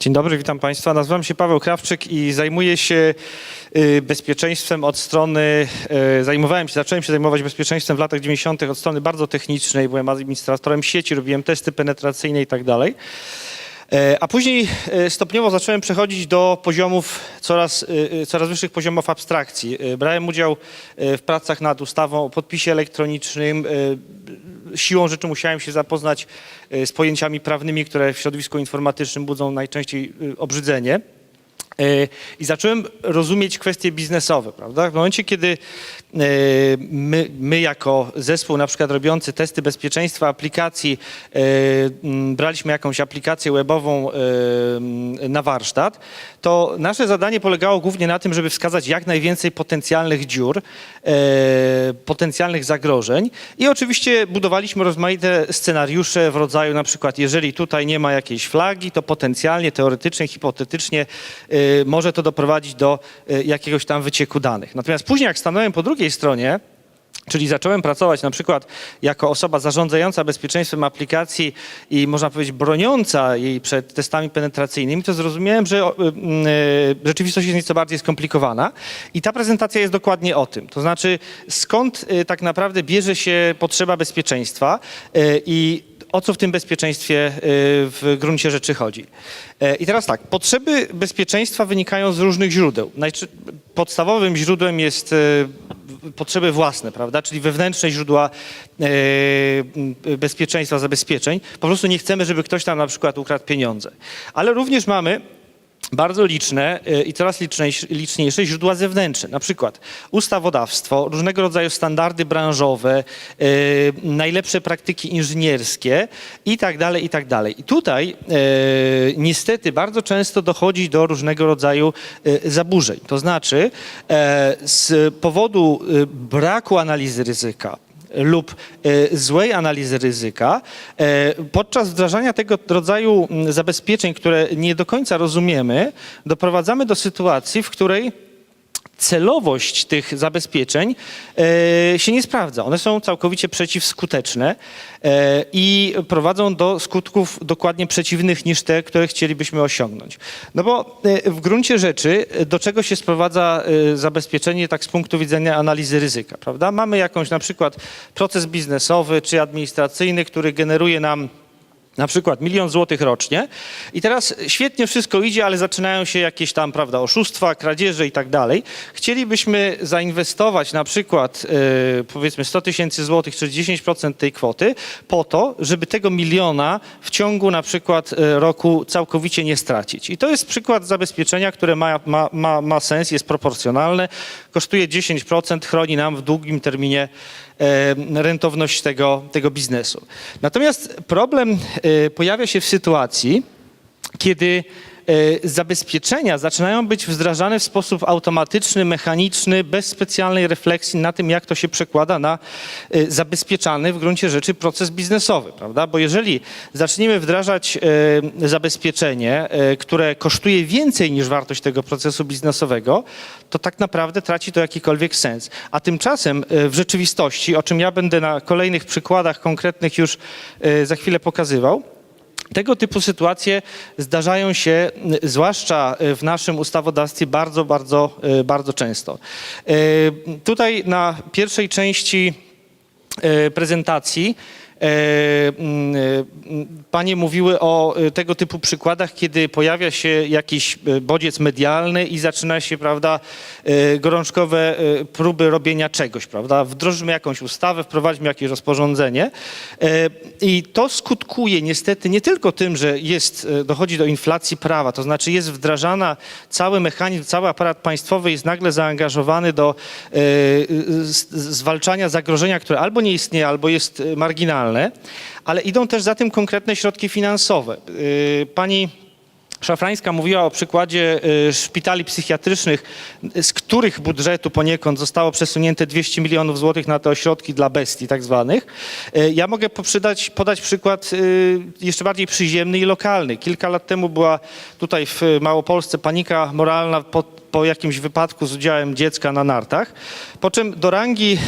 Dzień dobry, witam Państwa. Nazywam się Paweł Krawczyk i zajmuję się y, bezpieczeństwem od strony, y, zajmowałem się, zacząłem się zajmować bezpieczeństwem w latach 90. od strony bardzo technicznej, byłem administratorem sieci, robiłem testy penetracyjne i tak dalej. E, A później e, stopniowo zacząłem przechodzić do poziomów coraz, e, coraz wyższych poziomów abstrakcji. Brałem udział w pracach nad ustawą o podpisie elektronicznym. Siłą rzeczy musiałem się zapoznać e, z pojęciami prawnymi, które w środowisku informatycznym budzą najczęściej e, obrzydzenie. E, I zacząłem rozumieć kwestie biznesowe, prawda? W momencie, kiedy e, my, my jako zespół na przykład robiący testy bezpieczeństwa aplikacji m, braliśmy jakąś aplikację webową na warsztat, to nasze zadanie polegało głównie na tym, żeby wskazać jak najwięcej potencjalnych dziur, potencjalnych zagrożeń i oczywiście budowaliśmy rozmaite scenariusze w rodzaju na przykład jeżeli tutaj nie ma jakiejś flagi, to potencjalnie, teoretycznie, hipotetycznie może to doprowadzić do e, jakiegoś tam wycieku danych. Natomiast później jak stanąłem po drugiej stronie, Czyli zacząłem pracować na przykład jako osoba zarządzająca bezpieczeństwem aplikacji i można powiedzieć broniąca jej przed testami penetracyjnymi, to zrozumiałem, że y, y, rzeczywistość jest nieco bardziej skomplikowana i ta prezentacja jest dokładnie o tym. To znaczy skąd y, tak naprawdę bierze się potrzeba bezpieczeństwa y, i o co w tym bezpieczeństwie y, w gruncie rzeczy chodzi. E, I teraz tak, potrzeby bezpieczeństwa wynikają z różnych źródeł. Podstawowym źródłem jest y, potrzeby własne, prawda? Czyli wewnętrzne źródła e, bezpieczeństwa, zabezpieczeń. Po prostu nie chcemy, żeby ktoś tam na przykład ukradł pieniądze. Ale również mamy bardzo liczne e, i coraz liczniejsze, źródła zewnętrzne, na przykład ustawodawstwo, różnego rodzaju standardy branżowe, e, najlepsze praktyki inżynierskie i tak dalej, i tak dalej. I tutaj e, niestety bardzo często dochodzi do różnego rodzaju zaburzeń. To znaczy e, z powodu braku analizy ryzyka, lub e, złej analizy ryzyka, e, podczas wdrażania tego rodzaju mm, zabezpieczeń, które nie do końca rozumiemy, doprowadzamy do sytuacji, w której celowość tych zabezpieczeń e, się nie sprawdza. One są całkowicie przeciwskuteczne e, i prowadzą do skutków dokładnie przeciwnych niż te, które chcielibyśmy osiągnąć. No bo e, w gruncie rzeczy do czego się sprowadza zabezpieczenie tak z punktu widzenia analizy ryzyka, prawda? Mamy jakąś na przykład proces biznesowy czy administracyjny, który generuje nam na przykład milion złotych rocznie i teraz świetnie wszystko idzie, ale zaczynają się jakieś tam, prawda, oszustwa, kradzieże i tak dalej. Chcielibyśmy zainwestować na przykład e, powiedzmy 100 tysięcy złotych, czy 10% tej kwoty po to, żeby tego miliona w ciągu na przykład e, roku całkowicie nie stracić. I to jest przykład zabezpieczenia, które ma, ma, ma, ma sens, jest proporcjonalne, kosztuje 10%, chroni nam w długim terminie rentowność tego, tego biznesu. Natomiast problem e, pojawia się w sytuacji, kiedy zabezpieczenia zaczynają być wdrażane w sposób automatyczny, mechaniczny, bez specjalnej refleksji na tym, jak to się przekłada na e, zabezpieczany w gruncie rzeczy proces biznesowy, prawda? Bo jeżeli zaczniemy wdrażać e, zabezpieczenie, e, które kosztuje więcej niż wartość tego procesu biznesowego, to tak naprawdę traci to jakikolwiek sens. A tymczasem e, w rzeczywistości, o czym ja będę na kolejnych przykładach konkretnych już e, za chwilę pokazywał, tego typu sytuacje zdarzają się, m, zwłaszcza e, w naszym ustawodawstwie, bardzo, bardzo, e, bardzo często. Tutaj na pierwszej części prezentacji Panie mówiły o e, tego typu przykładach, kiedy pojawia się jakiś e, bodziec medialny i zaczyna się, prawda, e, gorączkowe e, próby robienia czegoś, prawda? Wdrożmy jakąś ustawę, wprowadźmy jakieś rozporządzenie e, i to skutkuje niestety nie tylko tym, że jest, e, dochodzi do inflacji prawa, to znaczy jest wdrażana cały mechanizm, cały aparat państwowy jest nagle zaangażowany do e, zwalczania zagrożenia, które albo nie istnieje, albo jest e, ale idą też za tym konkretne środki finansowe. E, Pani Szafrańska mówiła o przykładzie e, szpitali psychiatrycznych, z których budżetu poniekąd zostało przesunięte 200 milionów złotych na te ośrodki dla bestii tak zwanych. E, Ja mogę poprzydać, podać przykład y, jeszcze bardziej przyziemny i lokalny. Kilka lat temu była tutaj w Małopolsce panika moralna po, po jakimś wypadku z udziałem dziecka na nartach, po czym do rangi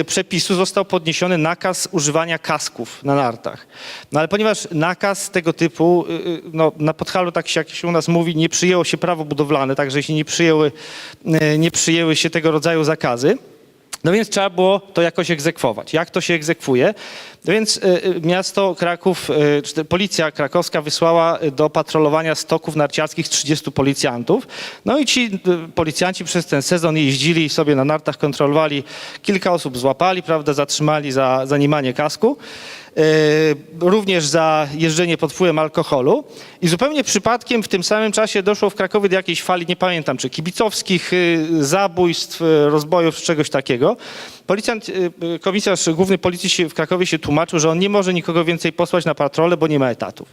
e, przepisu został podniesiony nakaz używania kasków na nartach. No ale ponieważ nakaz tego typu, y, y, no, na Podhalu tak się, jak się u nas mówi, nie przyjęło się prawo budowlane, także się nie przyjęły, e, nie przyjęły się tego rodzaju zakazy, no więc trzeba było to jakoś egzekwować. Jak to się egzekwuje? No więc y, y, miasto Kraków, y, policja krakowska wysłała do patrolowania stoków narciarskich 30 policjantów. No i ci policjanci przez ten sezon jeździli sobie na nartach, kontrolowali. Kilka osób złapali, prawda, zatrzymali za, za niemanie kasku. Y, również za jeżdżenie pod wpływem alkoholu i zupełnie przypadkiem w tym samym czasie doszło w Krakowie do jakiejś fali, nie pamiętam, czy kibicowskich y, zabójstw, y, rozbojów, czegoś takiego. Policjant, komisarz główny policji w Krakowie się tłumaczył, że on nie może nikogo więcej posłać na patrolę, bo nie ma etatów.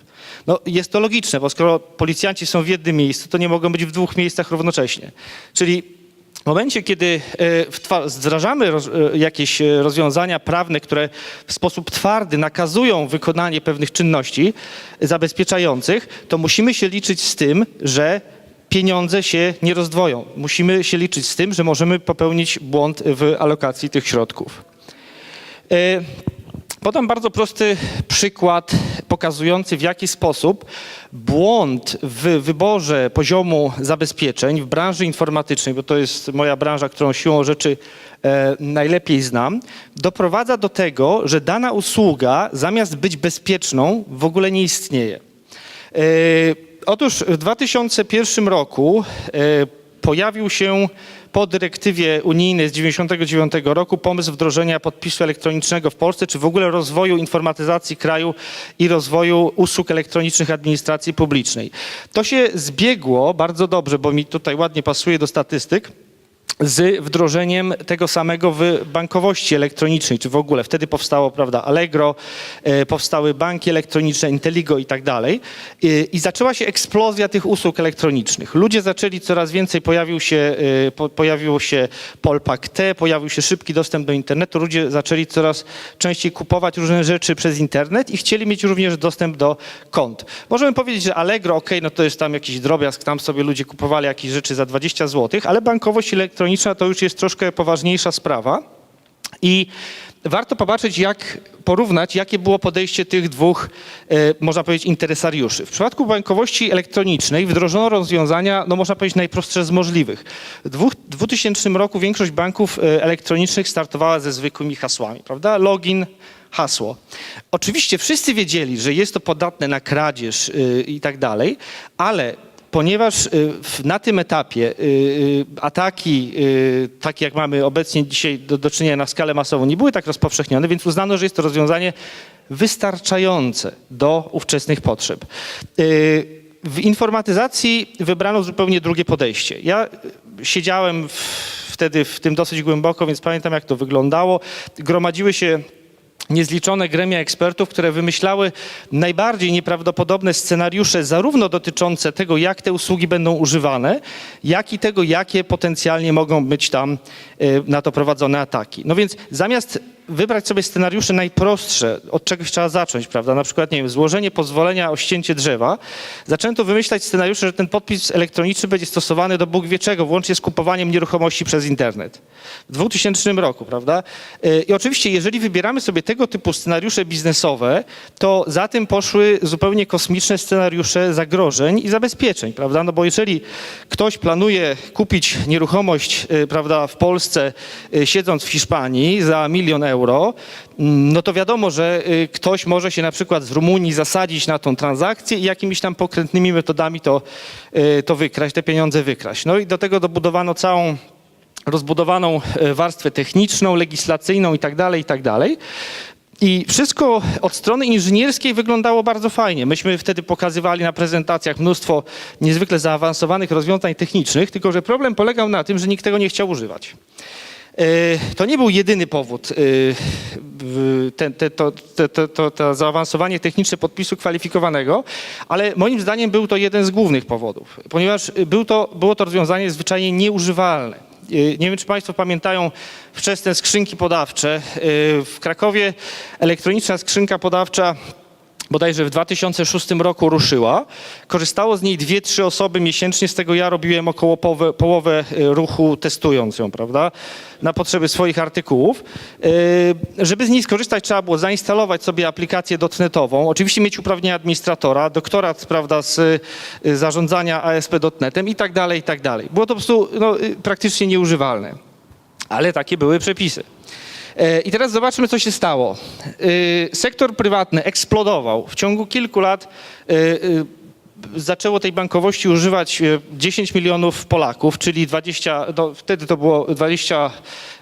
No jest to logiczne, bo skoro policjanci są w jednym miejscu, to nie mogą być w dwóch miejscach równocześnie. Czyli w momencie, kiedy e, wdrażamy e, jakieś e, rozwiązania prawne, które w sposób twardy nakazują wykonanie pewnych czynności zabezpieczających, to musimy się liczyć z tym, że pieniądze się nie rozdwoją. Musimy się liczyć z tym, że możemy popełnić błąd w alokacji tych środków. Podam bardzo prosty przykład pokazujący, w jaki sposób błąd w wyborze poziomu zabezpieczeń w branży informatycznej, bo to jest moja branża, którą siłą rzeczy e, najlepiej znam, doprowadza do tego, że dana usługa zamiast być bezpieczną w ogóle nie istnieje. E, Otóż w 2001 roku e, pojawił się po dyrektywie unijnej z 1999 roku pomysł wdrożenia podpisu elektronicznego w Polsce, czy w ogóle rozwoju informatyzacji kraju i rozwoju usług elektronicznych administracji publicznej. To się zbiegło bardzo dobrze, bo mi tutaj ładnie pasuje do statystyk z wdrożeniem tego samego w bankowości elektronicznej, czy w ogóle. Wtedy powstało, prawda, Allegro, e, powstały banki elektroniczne, Inteligo i tak dalej. I, I zaczęła się eksplozja tych usług elektronicznych. Ludzie zaczęli coraz więcej, pojawił się, e, po, pojawiło się Polpak T, pojawił się szybki dostęp do internetu. Ludzie zaczęli coraz częściej kupować różne rzeczy przez internet i chcieli mieć również dostęp do kont. Możemy powiedzieć, że Allegro, ok, no to jest tam jakiś drobiazg, tam sobie ludzie kupowali jakieś rzeczy za 20 zł, ale bankowość elektroniczna to już jest troszkę poważniejsza sprawa. I warto popatrzeć, jak porównać, jakie było podejście tych dwóch, e, można powiedzieć, interesariuszy. W przypadku bankowości elektronicznej wdrożono rozwiązania, no można powiedzieć, najprostsze z możliwych. W dwóch- 2000 roku większość banków e, elektronicznych startowała ze zwykłymi hasłami, prawda? Login, hasło. Oczywiście wszyscy wiedzieli, że jest to podatne na kradzież y, i tak dalej, ale ponieważ y, na tym etapie y, y, ataki, takie jak mamy obecnie dzisiaj do, do czynienia na skalę masową, nie były tak rozpowszechnione, więc uznano, że jest to rozwiązanie wystarczające do ówczesnych potrzeb. W informatyzacji wybrano zupełnie drugie podejście. Ja siedziałem w, wtedy w tym dosyć głęboko, więc pamiętam jak to wyglądało. Gromadziły się niezliczone gremia ekspertów, które wymyślały najbardziej nieprawdopodobne scenariusze, zarówno dotyczące tego, jak te usługi będą używane, jak i tego, jakie potencjalnie mogą być tam e, na to prowadzone ataki. No więc zamiast wybrać sobie scenariusze najprostsze, od czegoś trzeba zacząć, prawda? Na przykład, nie wiem, złożenie pozwolenia o ścięcie drzewa, zaczęto wymyślać scenariusze, że ten podpis elektroniczny będzie stosowany do Bóg wie czego, włącznie z kupowaniem nieruchomości przez internet. W 2000 roku, prawda? Y, I oczywiście, jeżeli wybieramy sobie tego typu scenariusze biznesowe, to za tym poszły zupełnie kosmiczne scenariusze zagrożeń i zabezpieczeń, prawda? No bo jeżeli ktoś planuje kupić nieruchomość, y, prawda, w Polsce, y, siedząc w Hiszpanii za milion euro, mm, no to wiadomo, że y, ktoś może się na przykład z Rumunii zasadzić na tą transakcję i jakimiś tam pokrętnymi metodami to, y, to wykraść, te pieniądze wykraść. No i do tego dobudowano całą rozbudowaną e, warstwę techniczną, legislacyjną i tak dalej, i tak dalej. I wszystko od strony inżynierskiej wyglądało bardzo fajnie. Myśmy wtedy pokazywali na prezentacjach mnóstwo niezwykle zaawansowanych rozwiązań technicznych, tylko że problem polegał na tym, że nikt tego nie chciał używać. E, To nie był jedyny powód, e, te, te, to, te, to, to, zaawansowanie techniczne podpisu kwalifikowanego, ale moim zdaniem był to jeden z głównych powodów, ponieważ był to, było to rozwiązanie zwyczajnie nieużywalne. Y, Nie wiem, czy Państwo pamiętają wczesne skrzynki podawcze. W Krakowie elektroniczna skrzynka podawcza bodajże w 2006 roku ruszyła. Korzystało z niej dwie, trzy osoby miesięcznie, z tego ja robiłem około połowę, połowę y, ruchu testując ją, prawda, na potrzeby swoich artykułów. Y, Żeby z niej skorzystać, trzeba było zainstalować sobie aplikację dotnetową, oczywiście mieć uprawnienia administratora, doktorat, prawda, z y, zarządzania ASP.NETem i tak dalej, i tak dalej. Było to po prostu no, praktycznie nieużywalne, ale takie były przepisy. E, I teraz zobaczmy, co się stało. E, Sektor prywatny eksplodował. W ciągu kilku lat e, zaczęło tej bankowości używać e, 10 milionów Polaków, czyli 20, no, wtedy to było 20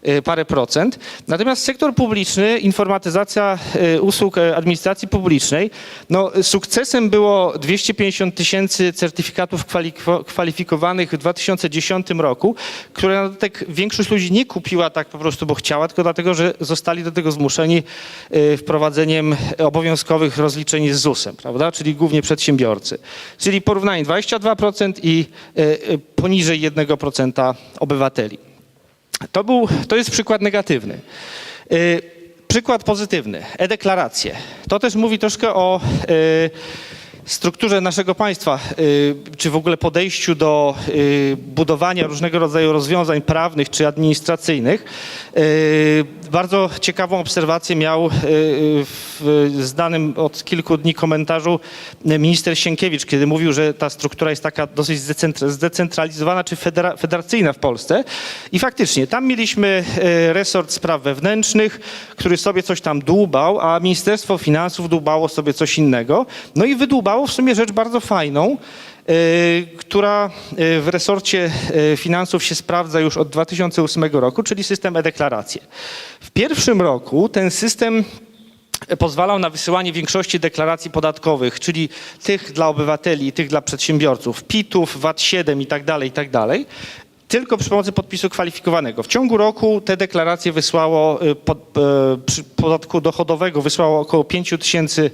e, parę procent. Natomiast sektor publiczny, informatyzacja e, usług e, administracji publicznej, no, sukcesem było 250 tysięcy certyfikatów kwali- kwalifikowanych w 2010 roku, które na dodatek większość ludzi nie kupiła tak po prostu, bo chciała, tylko dlatego, że zostali do tego zmuszeni e, wprowadzeniem obowiązkowych rozliczeń z ZUS-em, prawda? Czyli głównie przedsiębiorcy. Czyli porównanie 22% i e, e, poniżej 1% obywateli. To, był, to jest przykład negatywny. Y, Przykład pozytywny, e-deklaracje. To też mówi troszkę o strukturze naszego państwa, czy w ogóle podejściu do budowania różnego rodzaju rozwiązań prawnych czy administracyjnych. Y, Bardzo ciekawą obserwację miał y, w znanym od kilku dni komentarzu minister Sienkiewicz, kiedy mówił, że ta struktura jest taka dosyć zdecentra- zdecentralizowana czy federa- federacyjna w Polsce. I faktycznie, tam mieliśmy resort spraw wewnętrznych, który sobie coś tam dłubał, a Ministerstwo Finansów dłubało sobie coś innego. No i wydłubało w sumie rzecz bardzo fajną, która e, w resorcie e, finansów się sprawdza już od 2008 roku, czyli system e-deklaracje. W pierwszym roku ten system pozwalał na wysyłanie większości deklaracji podatkowych, czyli tych dla obywateli tych dla przedsiębiorców, PIT-ów, VAT-7 i tak tylko przy pomocy podpisu kwalifikowanego. W ciągu roku te deklaracje wysłało, y, pod, e, przy podatku dochodowego wysłało około 5 tysięcy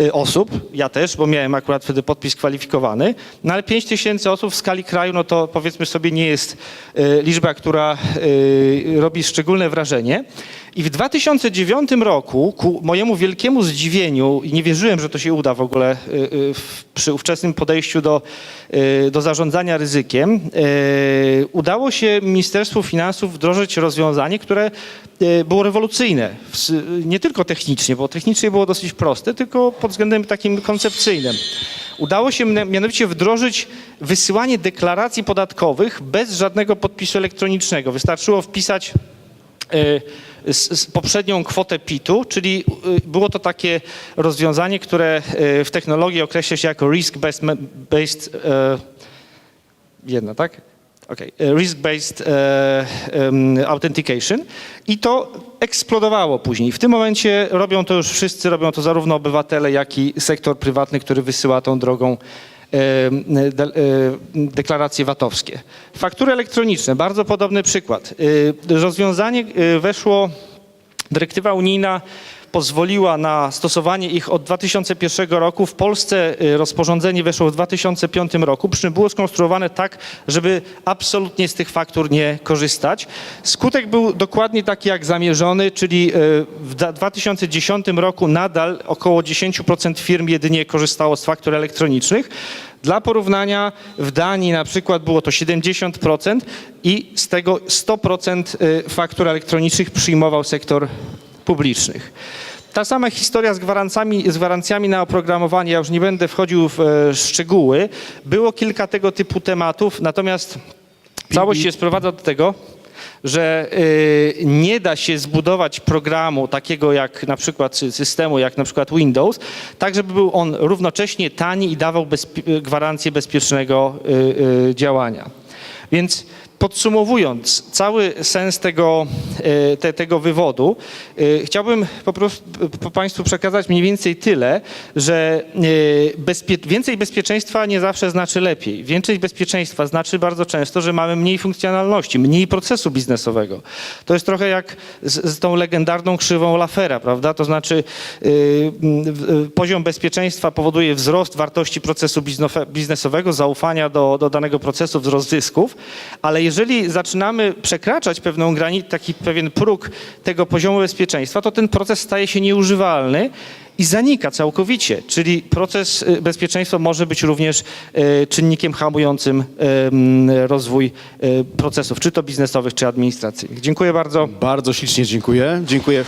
y, osób, ja też, bo miałem akurat wtedy podpis kwalifikowany, no ale 5 tysięcy osób w skali kraju, no to powiedzmy sobie nie jest y, liczba, która y, robi szczególne wrażenie. I w 2009 roku, ku mojemu wielkiemu zdziwieniu, i nie wierzyłem, że to się uda w ogóle y, y, przy ówczesnym podejściu do, y, do zarządzania ryzykiem, udało się Ministerstwu Finansów wdrożyć rozwiązanie, które było rewolucyjne. Nie tylko technicznie, bo technicznie było dosyć proste, tylko pod względem takim koncepcyjnym. Udało się mianowicie wdrożyć wysyłanie deklaracji podatkowych bez żadnego podpisu elektronicznego. Wystarczyło wpisać y, s- s- poprzednią kwotę PIT-u, czyli y, było to takie rozwiązanie, które y, w technologii określa się jako risk-based based, jedna, tak? Okay. Risk-based em, authentication i to eksplodowało później. W tym momencie robią to już wszyscy, robią to zarówno obywatele, jak i sektor prywatny, który wysyła tą drogą deklaracje VAT-owskie. Faktury elektroniczne, bardzo podobny przykład. Y, Rozwiązanie y, weszło, dyrektywa unijna pozwoliła na stosowanie ich od 2001 roku. W Polsce y, rozporządzenie weszło w 2005 roku, przy czym było skonstruowane tak, żeby absolutnie z tych faktur nie korzystać. Skutek był dokładnie taki jak zamierzony, czyli y, w da- 2010 roku nadal około 10% firm jedynie korzystało z faktur elektronicznych. Dla porównania w Danii na przykład było to 70% i z tego 100% y, faktur elektronicznych przyjmował sektor publicznych. Ta sama historia z gwarancjami, z gwarancjami na oprogramowanie, ja już nie będę wchodził w e, szczegóły. Było kilka tego typu tematów, natomiast całość się sprowadza do tego, że y, nie da się zbudować programu takiego jak na przykład systemu jak na przykład Windows, tak żeby był on równocześnie tani i dawał bezpie- gwarancję bezpiecznego y, y, działania. Więc podsumowując cały sens tego, e, te, tego wywodu, e, chciałbym po prostu po Państwu przekazać mniej więcej tyle, że e, bezpie, więcej bezpieczeństwa nie zawsze znaczy lepiej. Więcej bezpieczeństwa znaczy bardzo często, że mamy mniej funkcjonalności, mniej procesu biznesowego. To jest trochę jak z, z tą legendarną krzywą Lafera, prawda? To znaczy y, m, y, poziom bezpieczeństwa powoduje wzrost wartości procesu biznesowego, zaufania do, do danego procesu, wzrost zysków, ale jeżeli zaczynamy przekraczać pewną granicę, taki pewien próg tego poziomu bezpieczeństwa, to ten proces staje się nieużywalny i zanika całkowicie. Czyli proces y, bezpieczeństwa może być również y, czynnikiem hamującym ym, rozwój y, procesów, czy to biznesowych, czy administracyjnych. Dziękuję bardzo. Bardzo ślicznie dziękuję. Dziękuję.